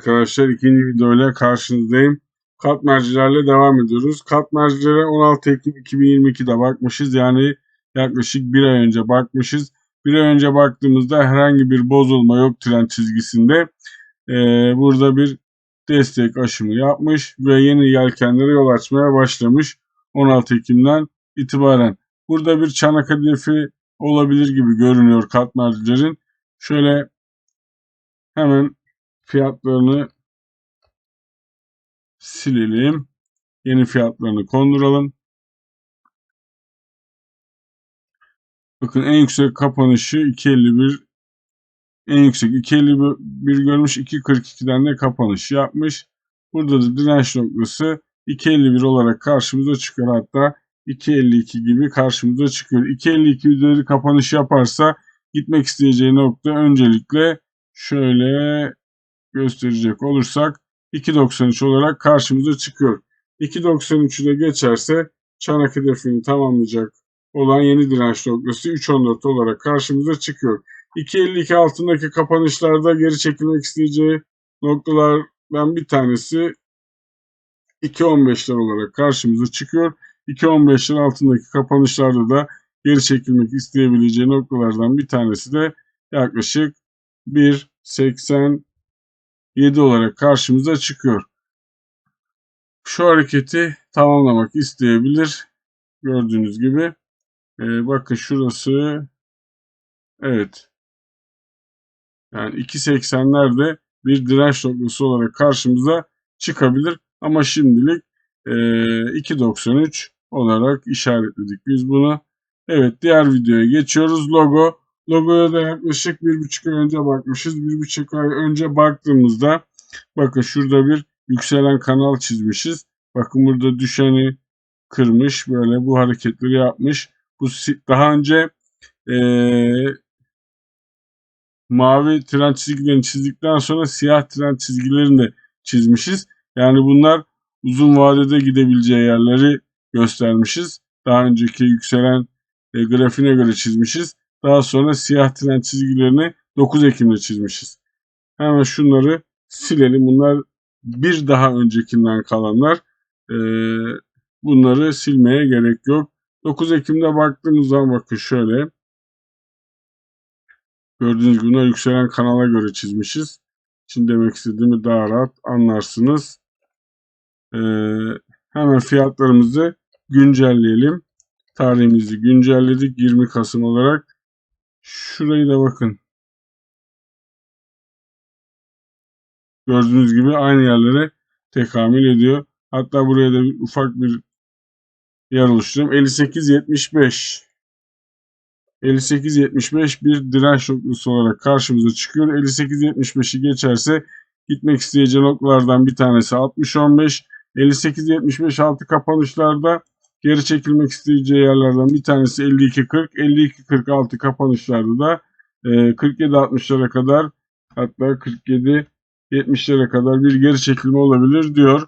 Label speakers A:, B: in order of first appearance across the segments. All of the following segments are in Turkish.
A: arkadaşlar. ikinci videoyla karşınızdayım. Kat mercilerle devam ediyoruz. Kat mercilere 16 Ekim 2022'de bakmışız. Yani yaklaşık bir ay önce bakmışız. Bir ay önce baktığımızda herhangi bir bozulma yok tren çizgisinde. Ee, burada bir destek aşımı yapmış ve yeni yelkenlere yol açmaya başlamış 16 Ekim'den itibaren. Burada bir çanak hedefi olabilir gibi görünüyor kat mercilerin. Şöyle hemen fiyatlarını silelim. Yeni fiyatlarını konduralım. Bakın en yüksek kapanışı 2.51 en yüksek 2.51 görmüş 2.42'den de kapanış yapmış. Burada da direnç noktası 2.51 olarak karşımıza çıkıyor. Hatta 2.52 gibi karşımıza çıkıyor. 2.52 üzeri kapanış yaparsa gitmek isteyeceği nokta öncelikle şöyle gösterecek olursak 2.93 olarak karşımıza çıkıyor. 2.93'ü de geçerse çanak hedefini tamamlayacak olan yeni direnç noktası 3.14 olarak karşımıza çıkıyor. 2.52 altındaki kapanışlarda geri çekilmek isteyeceği noktalardan bir tanesi 2.15'ler olarak karşımıza çıkıyor. 2.15'ler altındaki kapanışlarda da geri çekilmek isteyebileceği noktalardan bir tanesi de yaklaşık 1.80 7 olarak karşımıza çıkıyor. Şu hareketi tamamlamak isteyebilir. Gördüğünüz gibi. Ee, bakın şurası evet yani 2.80'lerde bir direnç noktası olarak karşımıza çıkabilir. Ama şimdilik e, 2.93 olarak işaretledik biz bunu. Evet diğer videoya geçiyoruz. Logo Logoya da yaklaşık bir buçuk ay önce bakmışız. Bir buçuk ay önce baktığımızda bakın şurada bir yükselen kanal çizmişiz. Bakın burada düşeni kırmış. Böyle bu hareketleri yapmış. Bu daha önce ee, mavi tren çizgilerini çizdikten sonra siyah tren çizgilerini de çizmişiz. Yani bunlar uzun vadede gidebileceği yerleri göstermişiz. Daha önceki yükselen e, grafiğine göre çizmişiz. Daha sonra siyah tren çizgilerini 9 Ekim'de çizmişiz. Hemen şunları silelim. Bunlar bir daha öncekinden kalanlar. Ee, bunları silmeye gerek yok. 9 Ekim'de baktığımız zaman bakın şöyle. Gördüğünüz gibi bunlar yükselen kanala göre çizmişiz. Şimdi demek istediğimi daha rahat anlarsınız. Ee, hemen fiyatlarımızı güncelleyelim. Tarihimizi güncelledik 20 Kasım olarak. Şurayı da bakın. Gördüğünüz gibi aynı yerlere tekamül ediyor. Hatta buraya da bir, ufak bir yer oluşturuyorum. 58-75 58-75 bir direnç noktası olarak karşımıza çıkıyor. 58-75'i geçerse gitmek isteyeceği noktalardan bir tanesi 60-15. 58-75 altı kapanışlarda Geri çekilmek isteyeceği yerlerden bir tanesi 52-40. 52-46 kapanışlarda da e, 47-60'lara kadar hatta 47-70'lere kadar bir geri çekilme olabilir diyor.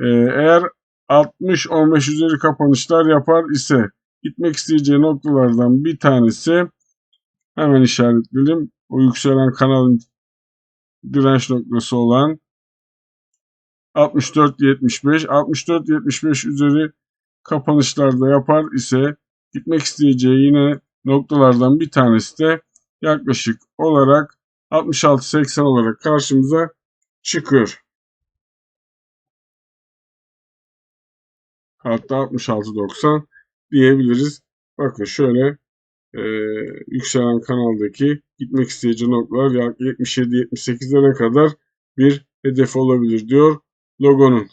A: E, eğer 60-15 üzeri kapanışlar yapar ise gitmek isteyeceği noktalardan bir tanesi hemen işaretleyelim. O yükselen kanalın direnç noktası olan 64-75 64-75 üzeri kapanışlarda yapar ise gitmek isteyeceği yine noktalardan bir tanesi de yaklaşık olarak 66-80 olarak karşımıza çıkıyor. Hatta 66-90 diyebiliriz. Bakın şöyle e, yükselen kanaldaki gitmek isteyeceği noktalar 77-78'lere kadar bir hedef olabilir diyor logonun.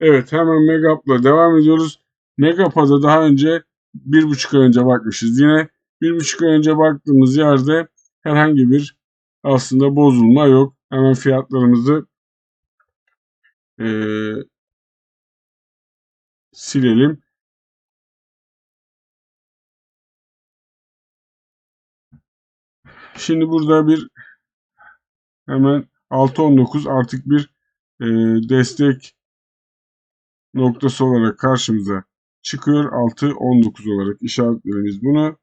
A: Evet hemen Megap'la devam ediyoruz. Megap'a da daha önce bir buçuk ay önce bakmışız. Yine bir buçuk ay önce baktığımız yerde herhangi bir aslında bozulma yok. Hemen fiyatlarımızı e, silelim. Şimdi burada bir hemen 6.19 artık bir e, destek noktası olarak karşımıza çıkıyor. 6, 19 olarak işaretlerimiz bunu.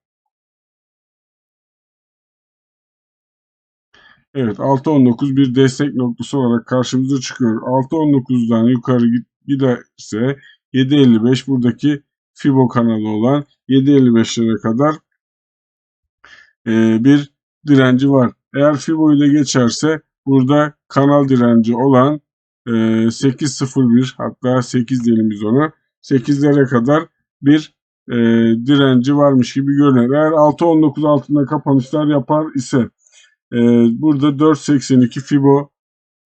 A: Evet 6.19 bir destek noktası olarak karşımıza çıkıyor. 6.19'dan yukarı giderse 7.55 buradaki Fibo kanalı olan 7.55'lere kadar e, bir direnci var. Eğer Fibo'yu da geçerse burada kanal direnci olan 8.01 hatta 8 diyelim biz ona 8'lere kadar bir e, direnci varmış gibi görünüyor. Eğer 6.19 altında kapanışlar yapar ise e, burada 4.82 Fibo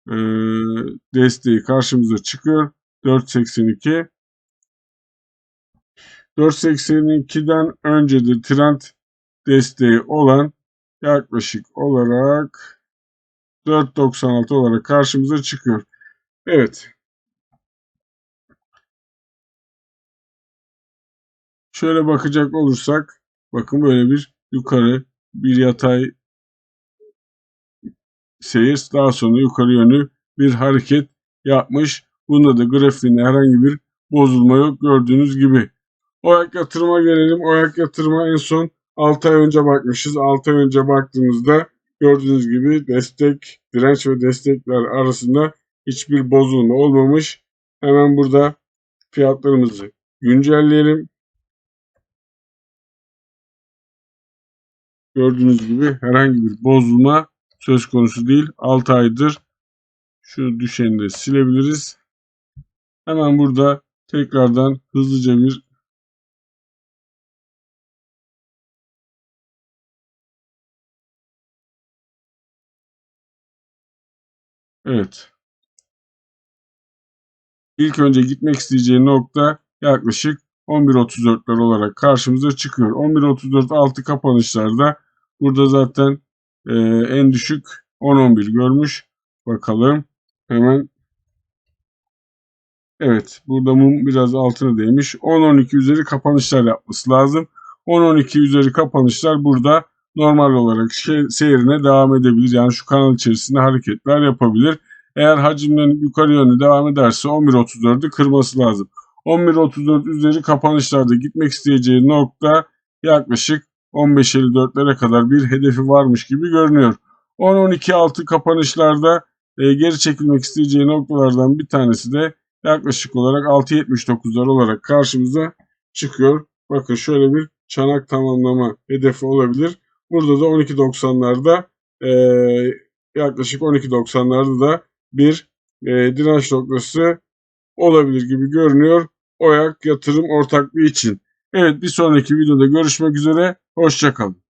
A: e, desteği karşımıza çıkıyor. 4.82 4.82'den öncedir trend desteği olan yaklaşık olarak 4.96 olarak karşımıza çıkıyor. Evet. Şöyle bakacak olursak bakın böyle bir yukarı bir yatay seyir daha sonra yukarı yönlü bir hareket yapmış. Bunda da grafiğinde herhangi bir bozulma yok gördüğünüz gibi. Oyak yatırıma gelelim. Oyak yatırıma en son 6 ay önce bakmışız. 6 ay önce baktığımızda gördüğünüz gibi destek, direnç ve destekler arasında hiçbir bozulma olmamış. Hemen burada fiyatlarımızı güncelleyelim. Gördüğünüz gibi herhangi bir bozulma söz konusu değil. 6 aydır şu düşeni de silebiliriz. Hemen burada tekrardan hızlıca bir Evet. İlk önce gitmek isteyeceği nokta yaklaşık 11.34'ler olarak karşımıza çıkıyor. 11.34 altı kapanışlarda burada zaten e, en düşük 10.11 görmüş. Bakalım hemen Evet burada mum biraz altına değmiş. 10-12 üzeri kapanışlar yapması lazım. 10-12 üzeri kapanışlar burada normal olarak şey, seyrine devam edebilir. Yani şu kanal içerisinde hareketler yapabilir. Eğer hacimlenip yukarı yönlü devam ederse 11.34'ü kırması lazım. 11.34 üzeri kapanışlarda gitmek isteyeceği nokta yaklaşık 15.54'lere kadar bir hedefi varmış gibi görünüyor. 10-12 altı kapanışlarda e, geri çekilmek isteyeceği noktalardan bir tanesi de yaklaşık olarak 6.79'lar olarak karşımıza çıkıyor. Bakın şöyle bir çanak tamamlama hedefi olabilir. Burada da 12.90'larda e, yaklaşık 12.90'larda da bir e, direnç noktası olabilir gibi görünüyor. Oyak yatırım ortaklığı için. Evet bir sonraki videoda görüşmek üzere. Hoşçakalın.